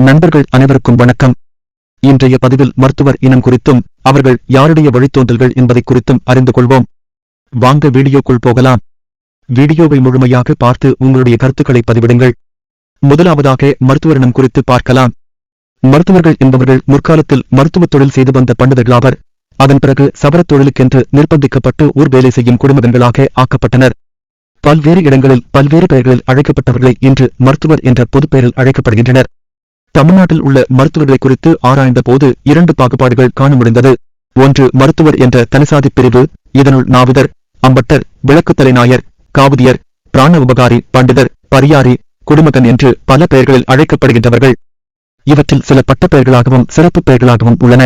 நண்பர்கள் அனைவருக்கும் வணக்கம். இன்றைய பதிவில் மருத்துவர் இனம் குறித்தும் அவர்கள் யாருடைய வழித்தோன்றல்கள் என்பதை குறித்தும் அறிந்து கொள்வோம். வாங்க வீடியோக்குள் போகலாம். வீடியோவை முழுமையாக பார்த்து உங்களுடைய கருத்துக்களை பதிவிடுங்கள். முதலாவதாக மருத்துவர் இனம் குறித்து பார்க்கலாம். மருத்துவர்கள் என்பவர்கள் முற்காலத்தில் மருத்துவத் தொழில் செய்து வந்த பண்டிதர்களாவர் அதன் பிறகு சபரத் தொழிலுக்கென்று நிர்பந்திக்கப்பட்டு ஊர் வேலை செய்யும் குடும்பங்களாக ஆக்கப்பட்டனர். பல்வேறு இடங்களில் பல்வேறு பெயர்களில் அழைக்கப்பட்டவர்களை இன்று மருத்துவர் என்ற பொதுப் பெயரில் அழைக்கப்படுகின்றனர். தமிழ்நாட்டில் உள்ள மருத்துவர்களை குறித்து ஆராய்ந்த போது இரண்டு பாகுபாடுகள் காண முடிந்தது. ஒன்று மருத்துவர் என்ற தனிசாதி பிரிவு இதனுள் நாவிதர் அம்பட்டர் விளக்குத்தலை நாயர் காவதியர் பிராண உபகாரி பண்டிதர் பரியாரி குடும்பகன் என்று பல பெயர்களில் அழைக்கப்படுகின்றவர்கள். இவற்றில் சில பட்ட பெயர்களாகவும் சிறப்பு பெயர்களாகவும் உள்ளன.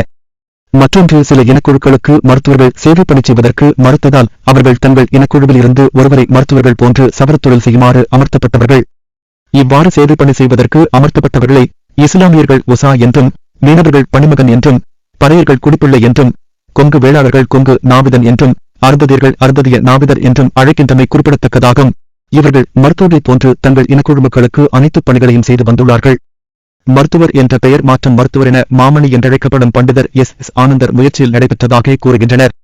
மற்றொன்று சில இனக்குழுக்களுக்கு மருத்துவர்கள் சேவை பணி செய்வதற்கு மறுத்ததால் அவர்கள் தங்கள் இனக்குழுவில் இருந்து ஒருவரை மருத்துவர்கள் போன்று சவரத்தொழில் செய்யுமாறு அமர்த்தப்பட்டவர்கள். இவ்வாறு சேவை பணி செய்வதற்கு அமர்த்தப்பட்டவர்களை இஸ்லாமியர்கள் உசா என்றும் மீனவர்கள் பணிமகன் என்றும் பறையர்கள் குடிப்பிள்ளை என்றும் கொங்கு வேளாளர்கள் கொங்கு நாவிதன் என்றும் அருந்ததியர்கள் அருந்ததிய நாவிதர் என்றும் அழைக்கின்றமை குறிப்பிடத்தக்கதாகும். இவர்கள் மருத்துவரை போன்று தங்கள் இனக்குழுமக்களுக்கு அனைத்து பணிகளையும் செய்து வந்துள்ளார்கள். மருத்துவர் என்ற பெயர் மாற்றம் மருத்துவர் என மாமணி என்றழைக்கப்படும் பண்டிதர் எஸ். எஸ். ஆனந்தர் முயற்சியில் நடைபெற்றதாக கூறுகின்றனர்.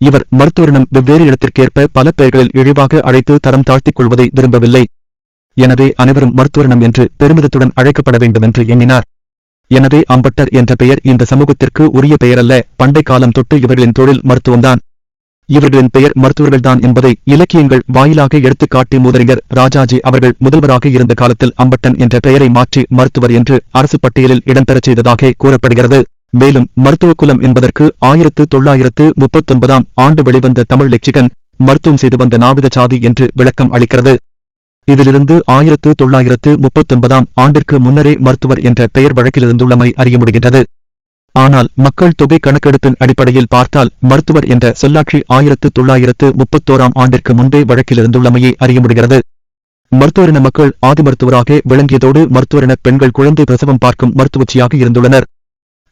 இவர் மருத்துவரிடம் வெவ்வேறு இடத்திற்கேற்ப பல பெயர்களில் இழிவாக அழைத்து தரம் தாழ்த்திக் கொள்வதை விரும்பவில்லை. எனவே அனைவரும் மருத்துவரினம் என்று பெருமிதத்துடன் அழைக்கப்பட வேண்டும் என்று எண்ணினார். எனவே அம்பட்டர் என்ற பெயர் இந்த சமூகத்திற்கு உரிய பெயரல்ல. பண்டை காலம் தொட்டு இவர்களின் தொழில் மருத்துவம்தான். இவர்களின் பெயர் மருத்துவர்கள்தான் என்பதை இலக்கியங்கள் வாயிலாக எடுத்துக்காட்டி மூதறிஞர் ராஜாஜி அவர்கள் முதல்வராக இருந்த காலத்தில் அம்பட்டன் என்ற பெயரை மாற்றி மருத்துவர் என்று அரசு பட்டியலில் இடம்பெறச் செய்ததாக கூறப்படுகிறது. மேலும் மருத்துவ குலம் என்பதற்கு ஆயிரத்து தொள்ளாயிரத்து முப்பத்தொன்பதாம் ஆண்டு வெளிவந்த தமிழ் லெக்சிகன் மருத்துவம் செய்து வந்த நாவித சாதி என்று விளக்கம் அளிக்கிறது. இதிலிருந்து ஆயிரத்து தொள்ளாயிரத்து முப்பத்தொன்பதாம் ஆண்டிற்கு முன்னரே மருத்துவர் என்ற பெயர் வழக்கிலிருந்துள்ளமை அறிய முடிகின்றது. ஆனால் மக்கள் தொகை கணக்கெடுப்பின் அடிப்படையில் பார்த்தால் மருத்துவர் என்ற சொல்லாட்சி ஆயிரத்து தொள்ளாயிரத்து முப்பத்தோராம் ஆண்டிற்கு முன்பே வழக்கிலிருந்துள்ளமையை அறிய முடிகிறது. மருத்துவரின மக்கள் ஆதி மருத்துவராக விளங்கியதோடு மருத்துவரின பெண்கள் குழந்தை பிரசவம் பார்க்கும் மருத்துவச்சியாக இருந்துள்ளனர்.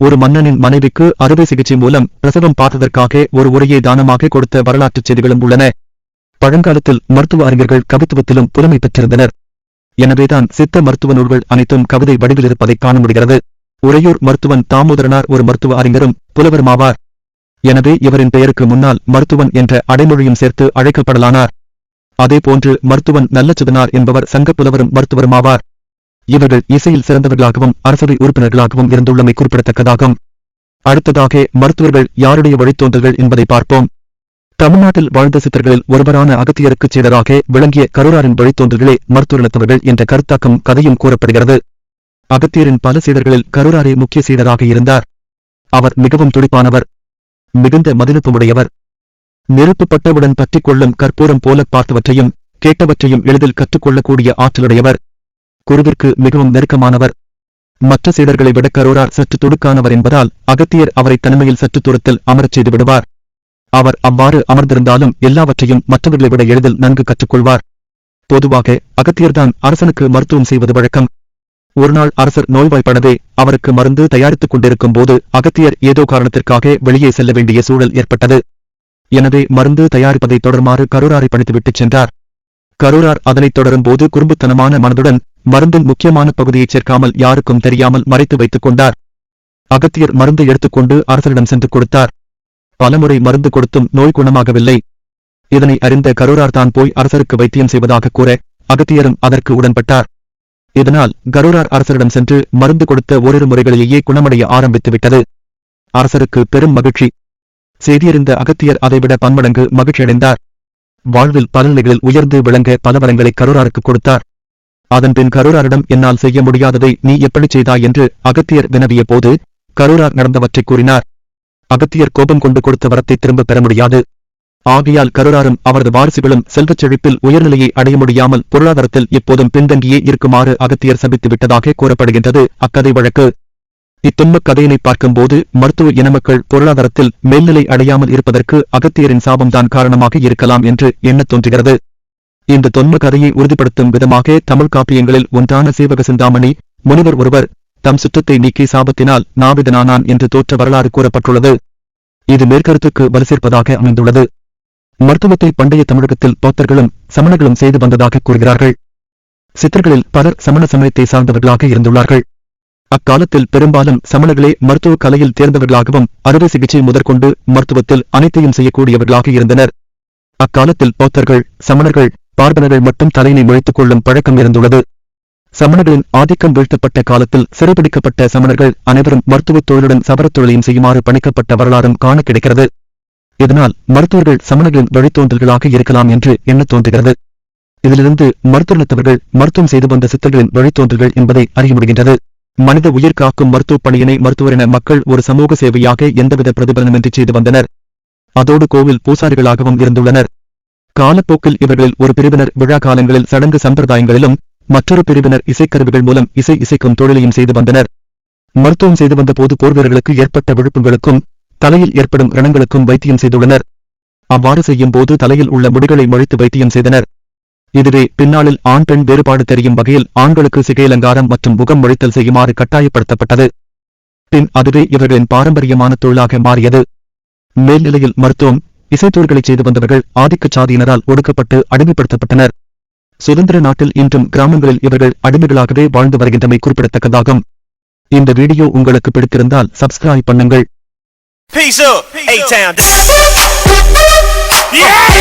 ஒரு மன்னனின் மனைவிக்கு அறுவை சிகிச்சை மூலம் பிரசவம் பார்த்ததற்காக ஒரு உரையை தானமாக கொடுத்த வரலாற்றுச் செய்திகளும் உள்ளன. பழங்காலத்தில் மருத்துவ அறிஞர்கள் கவித்துவத்திலும் புலமை பெற்றிருந்தனர். எனவேதான் சித்த மருத்துவ நூல்கள் அனைத்தும் கவிதை வடிவில் இருப்பதை காண முடிகிறது. உறையூர் மருத்துவன் தாமோதரனார் ஒரு மருத்துவ அறிஞரும் புலவருமாவார். எனவே இவரின் பெயருக்கு முன்னால் மருத்துவன் என்ற அடைமொழியும் சேர்த்து அழைக்கப்படலானார். அதேபோன்று மருத்துவன் நல்லச்சுதனார் என்பவர் சங்க புலவரும் மருத்துவருமாவார். இவர்கள் இசையில் சிறந்தவர்களாகவும் அரசவை உறுப்பினர்களாகவும் இருந்துள்ளமை குறிப்பிடத்தக்கதாகும். அடுத்ததாக மருத்துவர்கள் யாருடைய வழித்தோன்றல்கள் என்பதை பார்ப்போம். தமிழ்நாட்டில் வாழ்ந்த சித்தர்களில் ஒருவரான அகத்தியருக்குச் சீடராக விளங்கிய கருராரின் வழித்தோன்றல்களே மருத்துவர்கள் என்ற கருத்தாக்கம் கதையும் கூறப்படுகிறது. அகத்தியரின் பல சீடர்களில் கருராரே முக்கிய சீடராக இருந்தார். அவர் மிகவும் துடிப்பானவர். மிகுந்த மதிநுட்பமுடையவர். நெருப்பு பட்டவுடன் பற்றிக் கொள்ளும் கற்பூரம் போல பார்த்தவற்றையும் கேட்டவற்றையும் எளிதில் கற்றுக்கொள்ளக்கூடிய ஆற்றலுடையவர். குருவிற்கு மிகவும் நெருக்கமானவர். மற்ற சீடர்களை விட கரோரார் சற்று துடுக்கானவர் என்பதால் அகத்தியர் அவரை தனிமையில் சற்று தூரத்தில் அமரச் செய்து விடுவார் அவர் அவ்வாறு அமர்ந்திருந்தாலும் எல்லாவற்றையும் மற்றவர்களை விட எளிதில் நன்கு கற்றுக்கொள்வார். பொதுவாக அகத்தியர்தான் அரசனுக்கு மருத்துவம் செய்வது வழக்கம். ஒருநாள் அரசர் நோய்வாய்ப்படவே அவருக்கு மருந்து தயாரித்துக் கொண்டிருக்கும் போது அகத்தியர் ஏதோ காரணத்திற்காக வெளியே செல்ல வேண்டிய சூழல் ஏற்பட்டது. எனவே மருந்து தயாரிப்பதை தொடருமாறு கரூராரை பணித்துவிட்டுச் சென்றார். கரூரார் அதனைத் தொடரும் போது குறும்புத்தனமான மனதுடன் மருந்தின் முக்கியமான பகுதியைச் சேர்க்காமல் யாருக்கும் தெரியாமல் மறைத்து வைத்துக் கொண்டார். அகத்தியர் மருந்தை எடுத்துக்கொண்டு அரசரிடம் சென்று கொடுத்தார். பலமுறை மருந்து கொடுத்தும் நோய் குணமாகவில்லை. இதனை அறிந்த கரூரார் தான் போய் அரசருக்கு வைத்தியம் செய்வதாக கூற அகத்தியரும் அதற்கு உடன்பட்டார். இதனால் கரூரார் அரசரிடம் சென்று மருந்து கொடுத்த ஓரிரு முறைகளிலேயே குணமடைய ஆரம்பித்துவிட்டது. அரசருக்கு பெரும் மகிழ்ச்சி. செய்தியறிந்த அகத்தியர் அதைவிட பன்மடங்கு மகிழ்ச்சியடைந்தார். வாழ்வில் பல நிலைகளில் உயர்ந்து விளங்க பல வரங்களை கரூராருக்கு கொடுத்தார். அதன்பின் கரூராரிடம் என்னால் செய்ய முடியாததை நீ எப்படி செய்தாய் என்று அகத்தியர் வினவிய போது கரூரார் நடந்தவற்றை கூறினார். அகத்தியர் கோபம் கொண்டு கொடுத்த வரத்தை திரும்ப பெற முடியாது. ஆகையால் கருடாரும் அவரது வாரிசுகளும் செல்வச் செழிப்பில் உயர்நிலையை அடைய முடியாமல் பொருளாதாரத்தில் எப்போதும் பின்தங்கியே இருக்குமாறு அகத்தியர் சபித்து விட்டதாக கூறப்படுகின்றது. அக்கதை வழக்கு. இத்துன்பக் கதையினை பார்க்கும்போது மருத்துவ இனமக்கள் பொருளாதாரத்தில் மேல்நிலை அடையாமல் இருப்பதற்கு அகத்தியரின் சாபம்தான் காரணமாக இருக்கலாம் என்று எண்ணத் தோன்றுகிறது. இந்த தொன்ம கதையை உறுதிப்படுத்தும் விதமாக தமிழ் காப்பியங்களில் ஒன்றான சீவக சிந்தாமணி முனிவர் ஒருவர் தம் சுற்றத்தை நீக்கி சாபத்தினால் நாவிதனானான் என்று தோற்ற வரலாறு கூறப்பட்டுள்ளது. இது மேற்கருத்துக்கு வலுசேர்ப்பதாக அமைந்துள்ளது. மருத்துவத்தை பண்டைய தமிழகத்தில் பௌத்தர்களும் சமணர்களும் செய்து வந்ததாக கூறுகிறார்கள். சித்தர்களில் பலர் சமண சமயத்தை சார்ந்தவர்களாக இருந்துள்ளார்கள். அக்காலத்தில் பெரும்பாலும் சமணர்களே மருத்துவக் கலையில் தேர்ந்தவர்களாகவும் அறுவை சிகிச்சை முதற்கொண்டு மருத்துவத்தில் அனைத்தையும் செய்யக்கூடியவர்களாக இருந்தனர். அக்காலத்தில் பௌத்தர்கள் சமணர்கள் பார்ப்பனர்கள் மட்டும் தலையினை முழித்துக் கொள்ளும் பழக்கம் இருந்துள்ளது. சமணர்களின் ஆதிக்கம் வீழ்த்தப்பட்ட காலத்தில் சிறைபிடிக்கப்பட்ட சமணர்கள் அனைவரும் மருத்துவத் தொழிலுடன் சபரத் தொழிலையும் செய்யுமாறு பணிக்கப்பட்ட வரலாறும் காண கிடைக்கிறது. இதனால் மருத்துவர்கள் சமணர்களின் வழித்தோன்றல்களாக இருக்கலாம் என்று எண்ண தோன்றுகிறது. இதிலிருந்து மருத்துவத்தவர்கள் மருத்துவம் செய்து வந்த சித்தர்களின் வழித்தோன்றல்கள் என்பதை அறிய முடிகின்றது. மனித உயிர் காக்கும் மருத்துவப் பணியினை மருத்துவரின மக்கள் ஒரு சமூக சேவையாக எந்தவித பிரதிபலனமின்றி செய்து வந்தனர். அதோடு கோவில் பூசாரிகளாகவும் இருந்துள்ளனர். காலப்போக்கில் இவர்களில் ஒரு பிரிவினர் விழா காலங்களில் சடங்கு சம்பிரதாயங்களிலும் மற்றொரு பிரிவினர் இசைக்கருவிகள் மூலம் இசை இசைக்கும் தொழிலையும் செய்து வந்தனர். மருத்துவம் செய்து வந்த போது போர் வீரர்களுக்கு ஏற்பட்ட விழுப்புகளுக்கும் தலையில் ஏற்படும் ரணங்களுக்கும் வைத்தியம் செய்துள்ளனர். அவ்வாறு செய்யும் போது தலையில் உள்ள முடிகளை மொழித்து வைத்தியம் செய்தனர். இதுவே பின்னாளில் ஆண் பெண் வேறுபாடு தெரியும் வகையில் ஆண்களுக்கு சிகையலங்காரம் மற்றும் முகம் மொழித்தல் செய்யுமாறு கட்டாயப்படுத்தப்பட்டது. பின் அதுவே இவர்களின் பாரம்பரியமான தொழிலாக மாறியது. மேல்நிலையில் மருத்துவம் இசைத்தொழில்களை செய்து வந்தவர்கள் ஆதிக்க சாதியினரால் ஒடுக்கப்பட்டு அடிமைப்படுத்தப்பட்டனர். சுதந்திர நாட்டில் இன்றும் கிராமங்களில் இவர்கள் அடிமைகளாகவே வாழ்ந்து வருகின்றமை குறிப்பிடத்தக்கதாகும் இந்த வீடியோ உங்களுக்கு பிடித்திருந்தால் சப்ஸ்கிரைப் பண்ணுங்கள் Peace up, A-Town. Yeah!